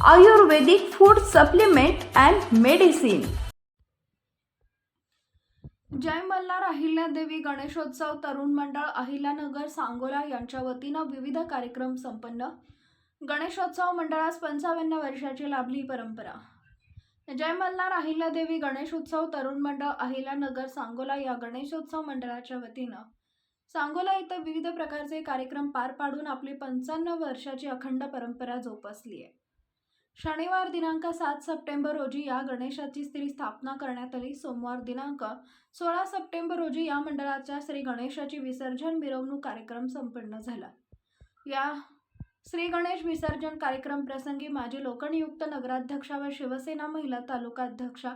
Ayurvedic food supplement and medicine जय मल्हार अहिल्यादेवी गणेशोत्सव तरुण मंडळ अहिल्यानगर सांगोला यांच्या वतीनं विविध कार्यक्रम संपन्न. गणेशोत्सव मंडळास पंचावन्न वर्षाची लाभली परंपरा. जय मल्हार अहिल्यादेवी गणेशोत्सव तरुण मंडळ अहिल्यानगर सांगोला या गणेशोत्सव मंडळाच्या वतीनं. सांगोला इथं विविध प्रकारचे कार्यक्रम पार पाडून आपली पंचावन्न वर्षाची अखंड परंपरा जोपासली आहे शनिवार दिनांक सात सप्टेंबर रोजी या गणेशाची स्त्री स्थापना करण्यात आली. सोमवार दिनांक सोळा सप्टेंबर रोजी या मंडळाच्या श्री गणेशाची विसर्जन मिरवणूक कार्यक्रम संपन्न झाला. या श्री गणेश विसर्जन कार्यक्रम प्रसंगी माजी लोकनियुक्त नगराध्यक्षा व शिवसेना महिला तालुका अध्यक्षा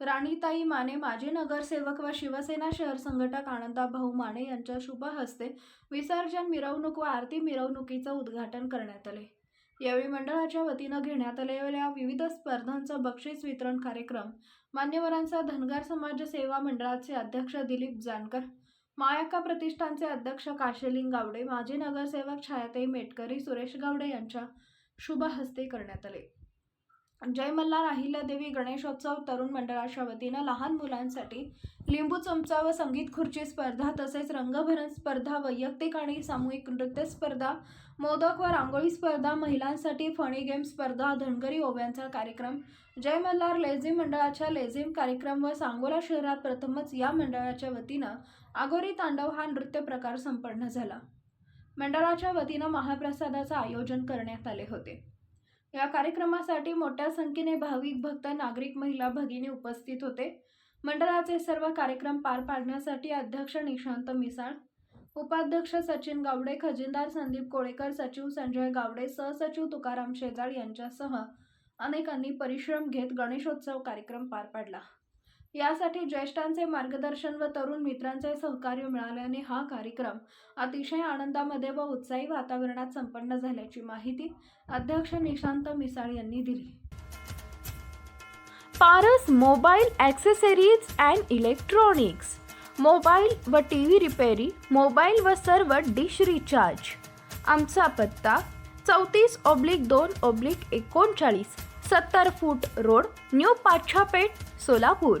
राणीताई माने माजी नगरसेवक व शिवसेना शहर संघटक आनंदा भाऊ माने यांच्या शुभ हस्ते विसर्जन मिरवणूक व आरती मिरवणुकीचं उद्घाटन करण्यात आले. यावेळी मंडळाच्या वतीनं घेण्यात आलेल्या विविध स्पर्धांचा बक्षीस वितरण कार्यक्रम मान्यवरांचा धनगर समाज सेवा मंडळाचे अध्यक्ष दिलीप जानकर मायाका प्रतिष्ठानचे अध्यक्ष काशलिंग गावडे माजी नगरसेवक छायाताई मेटकरी सुरेश गावडे यांच्या शुभ हस्ते करण्यात आले. जय मल्हार अहिल्यादेवी गणेशोत्सव तरुण मंडळाच्या वतीनं लहान मुलांसाठी लिंबू चमचा व संगीत खुर्ची स्पर्धा तसेच रंगभरण स्पर्धा वैयक्तिक आणि सामूहिक नृत्य स्पर्धा मोदक व रांगोळी स्पर्धा महिलांसाठी फणी गेम स्पर्धा धनगरी ओव्यांचा कार्यक्रम जय मल्हार लेझिम मंडळाच्या लेझिम कार्यक्रम व सांगोला शहरात प्रथमच या मंडळाच्या वतीनं आगोरी तांडव हा नृत्य प्रकार संपन्न झाला. मंडळाच्या वतीनं महाप्रसादाचं आयोजन करण्यात आले होते. या कार्यक्रमासाठी मोठ्या संख्येने भाविक भक्त नागरिक महिला भगिनी उपस्थित होते. मंडळाचे सर्व कार्यक्रम पार पाडण्यासाठी अध्यक्ष निशांत मिसाळ उपाध्यक्ष सचिन गावडे खजिनदार संदीप कोळेकर सचिव संजय गावडे सहसचिव तुकाराम शेजाळ यांच्यासह अनेकांनी परिश्रम घेत गणेशोत्सव कार्यक्रम पार पाडला. यासाठी ज्येष्ठांचे मार्गदर्शन व तरुण मित्रांचे सहकार्य मिळाल्याने हा कार्यक्रम अतिशय आनंदामध्ये व उत्साही वातावरणात संपन्न झाल्याची माहिती अध्यक्ष निशांत मिसाळ यांनी दिली. Paras mobile accessories and electronics. Mobile व टी व्ही रिपेरी मोबाईल व सर्व डिश रिचार्ज. आमचा पत्ता चौतीस ऑब्लिक दोन ऑब्लिक एकोणचाळीस सत्तर foot road new Pachhapeth Solapur.